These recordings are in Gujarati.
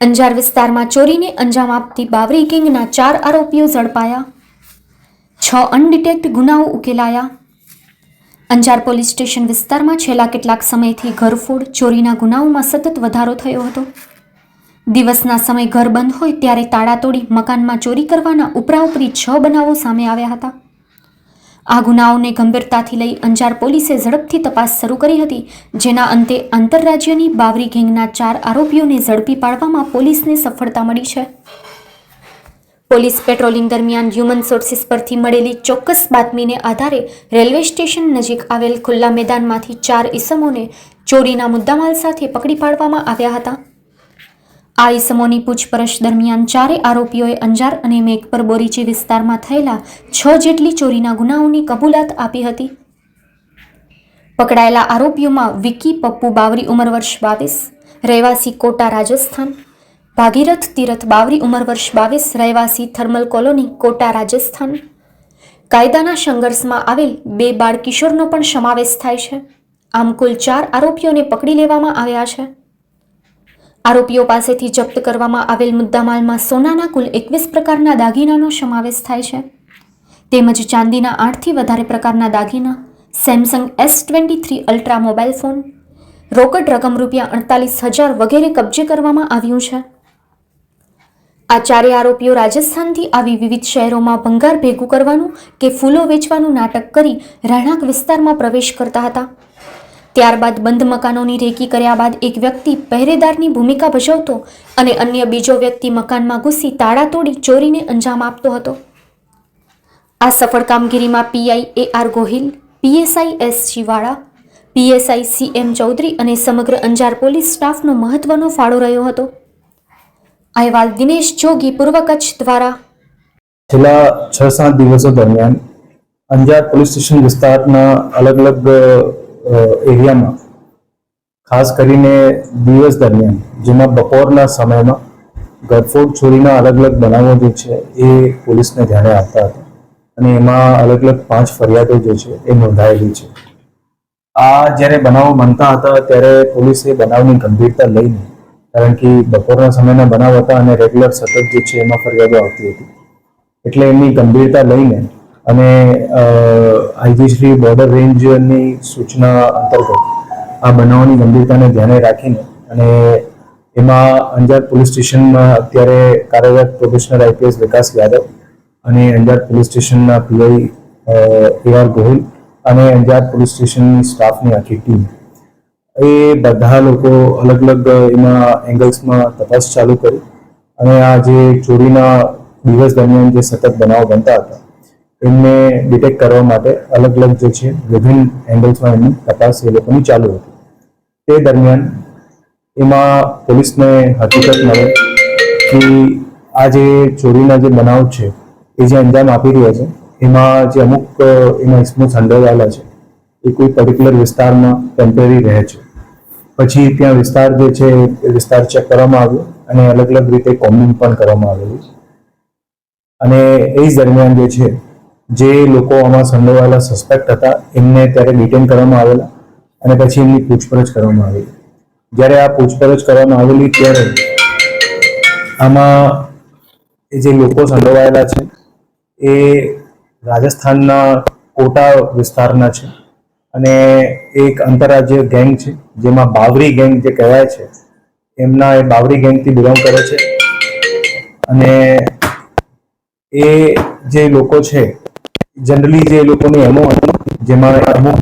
અંજાર વિસ્તારમાં ચોરીને અંજામ આપતી બાવરી ગેંગના ચાર આરોપીઓ ઝડપાયા. છ અનડિટેક્ટ ગુનાઓ ઉકેલાયા. અંજાર પોલીસ સ્ટેશન વિસ્તારમાં છેલ્લા કેટલાક સમયથી ઘરફોડ, ચોરીના ગુનાઓમાં સતત વધારો થયો હતો. દિવસના સમય ઘર બંધ હોય ત્યારે તાળા તોડી મકાનમાં ચોરી કરવાના ઉપરાઉપરી છ બનાવો સામે આવ્યા હતા. આ ગુનાઓને ગંભીરતાથી લઈ અંજાર પોલીસે ઝડપથી તપાસ શરૂ કરી હતી, જેના અંતે આંતરરાજ્યની બાવરી ગેંગના ચાર આરોપીઓને ઝડપી પાડવામાં પોલીસને સફળતા મળી છે. પોલીસ પેટ્રોલિંગ દરમિયાન હ્યુમન સોર્સિસ પરથી મળેલી ચોક્કસ બાતમીને આધારે રેલવે સ્ટેશન નજીક આવેલ ખુલ્લા મેદાનમાંથી ચાર ઈસમોને ચોરીના મુદ્દામાલ સાથે પકડી પાડવામાં આવ્યા હતા. આ ઈસમોની પૂછપરછ દરમિયાન ચારે આરોપીઓએ અંજાર અને મેઘપર બોરીચી વિસ્તારમાં થયેલા છ જેટલી ચોરીના ગુનાઓની કબૂલાત આપી હતી. પકડાયેલા આરોપીઓમાં વિકી પપ્પુ બાવરી ઉંમર વર્ષ બાવીસ, રહેવાસી કોટા રાજસ્થાન, ભાગીરથ તીરથ બાવરી ઉંમર વર્ષ બાવીસ, રહેવાસી થર્મલ કોલોની કોટા રાજસ્થાન. કાયદાના સંઘર્ષમાં આવેલ બે બાળ કિશોરનો પણ સમાવેશ થાય છે. આમ કુલ ચાર આરોપીઓને પકડી લેવામાં આવ્યા છે. આરોપીઓ પાસેથી જપ્ત કરવામાં આવેલ મુદ્દામાલમાં સોનાના કુલ એકવીસ પ્રકારના દાગીનાનો સમાવેશ થાય છે. તેમજ ચાંદીના આઠથી વધારે પ્રકારના દાગીના, Samsung S twenty three ultra mobile phone, રોકડ રકમ રૂપિયા અડતાલીસ હજાર વગેરે કબજે કરવામાં આવ્યું છે. આ ચારે આરોપીઓ રાજસ્થાનથી આવી વિવિધ શહેરોમાં ભંગાર ભેગું કરવાનું કે ફૂલો વેચવાનું નાટક કરી રહેણાંક વિસ્તારમાં પ્રવેશ કરતા હતા. ત્યારબાદ બંધ મકાનોની રેકી કર્યા બાદ એક વ્યક્તિ પહેરેદારની ભૂમિકા ભજવતો અને અન્ય બીજો વ્યક્તિ મકાનમાં ઘૂસી તાળા તોડી ચોરીને અંજામ આપતો હતો. આ સફળ કામગીરીમાં PI A R Gohil PSI S Shivala PSI C M Chaudhary અને સમગ્ર અંજાર પોલીસ સ્ટાફનો મહત્વનો ફાળો રહ્યો હતો. અહેવાલ દિનેશ જોગી, પૂર્વ કચ્છ દ્વારા. છેલ્લા છ સાત દિવસો દરમિયાન અંજાર પોલીસ સ્ટેશન વિસ્તારના અલગ અલગ એરિયામાં. ખાસ કરીને દિવસ દરમિયાન, જેમાં બપોરના સમયમાં ગરફોડ ચોરીના અલગ અલગ બનાવો જે છે, એ પોલીસને ધ્યાને આવતા હતા. અને એમાં અલગ અલગ પાંચ ફરિયાદો જે છે, એ નોંધાયેલી છે. આ જ્યારે બનાવો બનતા હતા, ત્યારે પોલીસે બનાવની ગંભીરતા લઈને, કારણ કે બપોરના સમયના બનાવ હતા અને રેગ્યુલર સતત જે છે, એમાં ફરિયાદો આવતી હતી. એટલે એમની ગંભીરતા લઈને અને આઈજીશ્રી બોર્ડર રેન્જની સૂચના અંતર્ગત આ બનાવની ગંભીરતાને ધ્યાને રાખીને અને એમાં અંજાર પોલીસ સ્ટેશનમાં અત્યારે કાર્યરત પ્રોફેશનલ આઈપીએસ વિકાસ યાદવ અને અંજાર પોલીસ સ્ટેશનના પીઆઈ એ આર ગોહિલ અને અંજાર પોલીસ સ્ટેશનની સ્ટાફની આખી ટીમ. એ બધા લોકો અલગ અલગ એમાં એંગલ્સમાં તપાસ ચાલુ કરી અને આ જે ચોરીના દિવસ દરમિયાન જે સતત બનાવો બનતા હતા એમને ડિટેક્ટ કરવા માટે અલગ અલગ જે છે, વિભિન્ન એંગલ્સમાં એમની તપાસ એ લોકોની ચાલુ હતી. તે દરમિયાન એમાં પોલીસને હકીકત મળે કે આ જે ચોરીના જે બનાવ છે, એ જે અંજામ આપી રહ્યા છે, એમાં જે અમુક, એમાં ઇસમો સંડોવાયેલા છે, એ કોઈ પર્ટિક્યુલર વિસ્તારમાં ટેમ્પરરી રહે છે. પછી ત્યાં વિસ્તાર જે છે, એ વિસ્તાર ચેક કરવામાં આવ્યો અને અલગ અલગ રીતે કોમ્બિંગ પણ કરવામાં આવેલું અને એ દરમિયાન જે છે જે લોકો આમાં સંડોવાયેલા સસ્પેક્ટ હતા, એમને ત્યારે ડિટેન કરવામાં આવેલા અને પછી એમની પૂછપરછ કરવામાં આવેલી જ્યારે આ પૂછપરછ કરવામાં આવેલી ત્યારે આમાં એ જે લોકો સંડોવાયેલા છે, એ રાજસ્થાનના કોટા વિસ્તારના છે અને એક આંતરરાજ્ય ગેંગ છે, જેમાં બાવરી ગેંગ જે કહેવાય છે, એમના એ બાવરી ગેંગથી બિલોંગ કરે છે. અને એ જે લોકો છે જનરલી જે લોકોની એમો હતી, જેમાં અમુક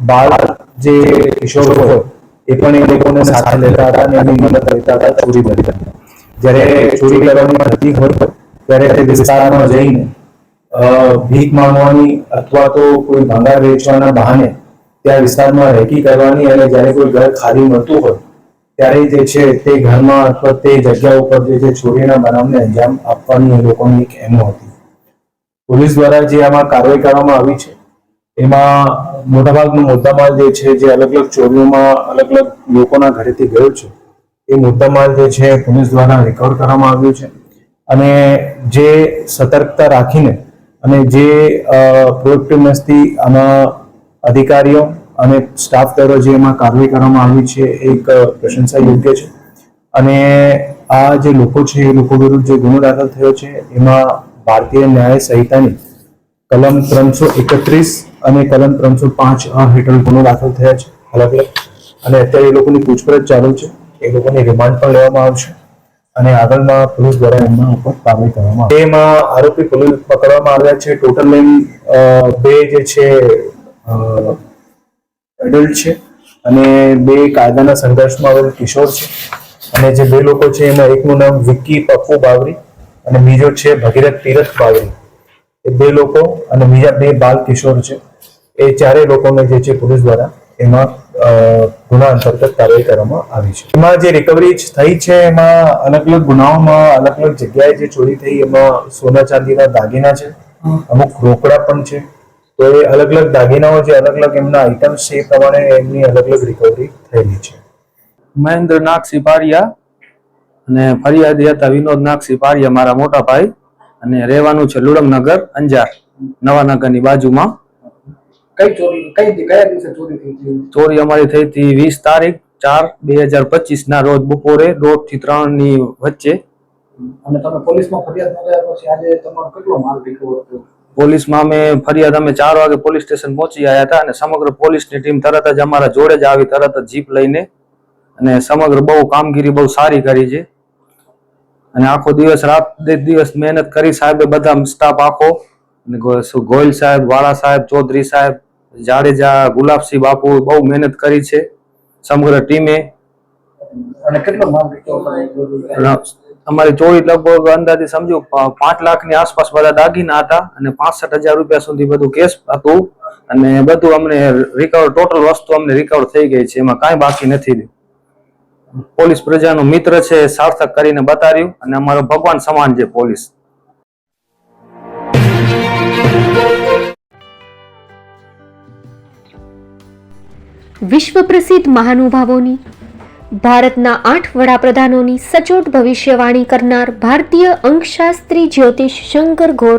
બાળ જે કિશોરો હોય એ પણ એ લોકોને સાથે લેતા હતા અને એની મદદ લેતા હતા ચોરી કરી જ્યારે ચોરી કરવાની થતી હોય, ત્યારે તે વિસ્તારમાં જઈને ભીખ માંગવાની અથવા તો કોઈ ભંગાર વેચવાના બહાને ત્યાં વિસ્તારમાં રેકી કરવાની અને જ્યારે કોઈ ઘર ખાલી મળતું હોય, ત્યારે જે છે તે ઘરમાં અથવા તે જગ્યા ઉપર જે છે ચોરીના બનાવને અંજામ આપવાની એ લોકોની એક એમો હતી. પોલીસ દ્વારા જે આમાં કાર્યવાહી કરવામાં આવી છે, એમાં મોટાભાગનો મુદ્દામાલ જે છે, જે અલગ અલગ ચોરીઓમાં અલગ અલગ લોકોના ઘરેથી ગયો છે, એ મુદ્દામાલ જે છે, પોલીસ દ્વારા રિકવર કરવામાં આવ્યું છે. અને જે સતર્કતા રાખીને અને જે પ્રોડક્ટિવનેસથી આમાં અધિકારીઓ અને સ્ટાફ દ્વારા જે એમાં કાર્યવાહી કરવામાં આવી છે એક પ્રશંસા યોગ્ય છે. અને આ જે લોકો છે, એ લોકો વિરુદ્ધ જે ગુનો દાખલ થયો છે, એમાં ભારતીય ન્યાય સંહિતાની કલમ ત્રણસો એકત્રીસ અને કલમ ત્રણસો પાંચ હેઠળ ગુનો દાખલ થયા છે, અલગ અલગ. અને અત્યારે એ લોકોની પૂછપરછ ચાલુ છે, એ લોકોને રિમાન્ડ પણ લેવામાં આવશે. અને આગળના પોલીસ દ્વારા એમના ઉપર કાર્યવાહી કરવામાં આવશે. એમાં આરોપી પોલીસ પકડવામાં આવ્યા છે. ટોટલ એમ બે જે છે એડલ્ટ છે અને બે કાયદાના સંઘર્ષમાં આવેલ કિશોર છે. અને જે બે લોકો છે, એમાં એકનું નામ વિક્કી પપ્પુ બાવરી અને બીજો છે ભગીરથ તીરથ બાવરી એ બે લોકો અને બીજા બે બાલ કિશોર છે. એ ચારેય લોકોને જે છે પોલીસ દ્વારા એમાં ગુના અંતર્ગત કાર્યવાહી કરવામાં આવી છે. એમાં જે રિકવરી થઈ છે, એમાં અલગ અલગ ગુનાઓમાં અલગ અલગ જગ્યાએ જે ચોરી થઈ, એમાં સોના ચાંદીના દાગીના છે. અમુક રોકડા પણ છે. તો એ અલગ અલગ દાગીનાઓ જે અલગ અલગ એમના આઇટમ્સ છે એ પ્રમાણે એમની અલગ અલગ રિકવરી થયેલી છે. મહેન્દ્રનાથ સિપારિયા અને ફરિયાદી હતા વિનોદ નાગ સિપારિયા મારા મોટા ભાઈ. અને રહેવાનું છે લુડમનગર અંજાર નવાનગરની બાજુમાં. કઈ ચોરી કઈ કયા દિવસે ચોરી થઈ ચોરી અમારી થઈ હતી વીસ તારીખ ચાર બે હજાર પચીસ ના રોજ બપોરે દોઢથી ત્રણની વચ્ચે. અને તમે પોલીસમાં ફરિયાદ નોંધાયા પછી આજે તમારો કેટલો માલ રિકવર થયો પોલીસમાં અમે ફરિયાદ અમે ચાર વાગે પોલીસ સ્ટેશન પહોંચી આવ્યા હતા અને સમગ્ર પોલીસની ટીમ તરત જ અમારા જોડે જ આવી તરત જ જીપ લઈને અને સમગ્ર બહુ કામગીરી બહુ સારી કરી છે. અને આખો દિવસ રાત દિવસ મહેનત કરી સાહેબે બધા સ્ટાફ આખો. અને ગોયલ સાહેબ વાળા સાહેબ ચૌધરી સાહેબ જાડેજા ગુલાબસિંહ બાપુ બહુ મહેનત કરી છે સમગ્ર ટીમે. અમારી ચોરી લગભગ અંદાજે સમજો પાંચ પાંચ લાખની આસપાસ બધા દાગીના હતા અને પાસઠ હજાર રૂપિયા સુધી બધું કેશ હતું. અને બધું અમને રિકવર ટોટલ વસ્તુ અમને રિકવર થઈ ગઈ છે એમાં કાંઈ બાકી નથી પોલીસ પ્રજાનો મિત્ર છે સાર્થક કરીને બતાવ્યું અને અમારો ભગવાન સમાન છે પોલીસ. વિશ્વ પ્રસિદ્ધ મહાનુભાવોની, ભારતના આઠ વડાપ્રધાનોની સચોટ ભવિષ્યવાણી કરનાર ભારતીય અંકશાસ્ત્રી જ્યોતિષ શંકર ઘોર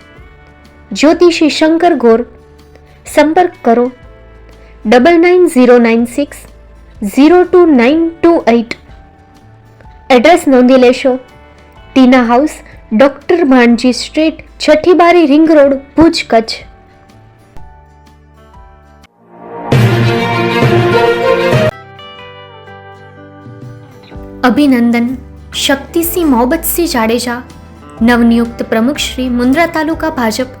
જ્યોતિષી શંકર ગોર. સંપર્ક કરો. Double nine zero nine six zero two nine two eight. Address નોંધી લેશો. Tina House, doctor Bhanji street છઠ્ઠી બારી રિંગ રોડ, ભુજ, કચ્છ. અભિનંદન. શક્તિસિંહ મોહબ્બતસિંહ જાડેજા, નવનિયુક્ત પ્રમુખ શ્રી મુન્દ્રા તાલુકા ભાજપ.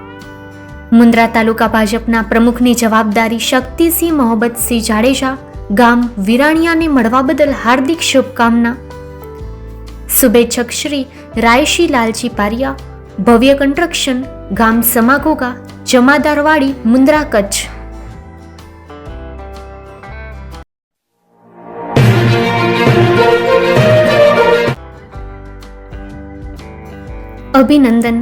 મુન્દ્રા તાલુકા ભાજપના પ્રમુખની જવાબદારી શક્તિસિંહ મોહબ્બતસિંહ જાડેજા, ગામ વિરાણિયાને મળવા બદલ હાર્દિક શુભકામના. શુભેચ્છક શ્રી રાયશી લાલજી પારિયા, ભવ્ય કન્સ્ટ્રક્શન ગામ સમાગોગા, જમાદારવાડી, મુન્દ્રા કચ્છ. અભિનંદન.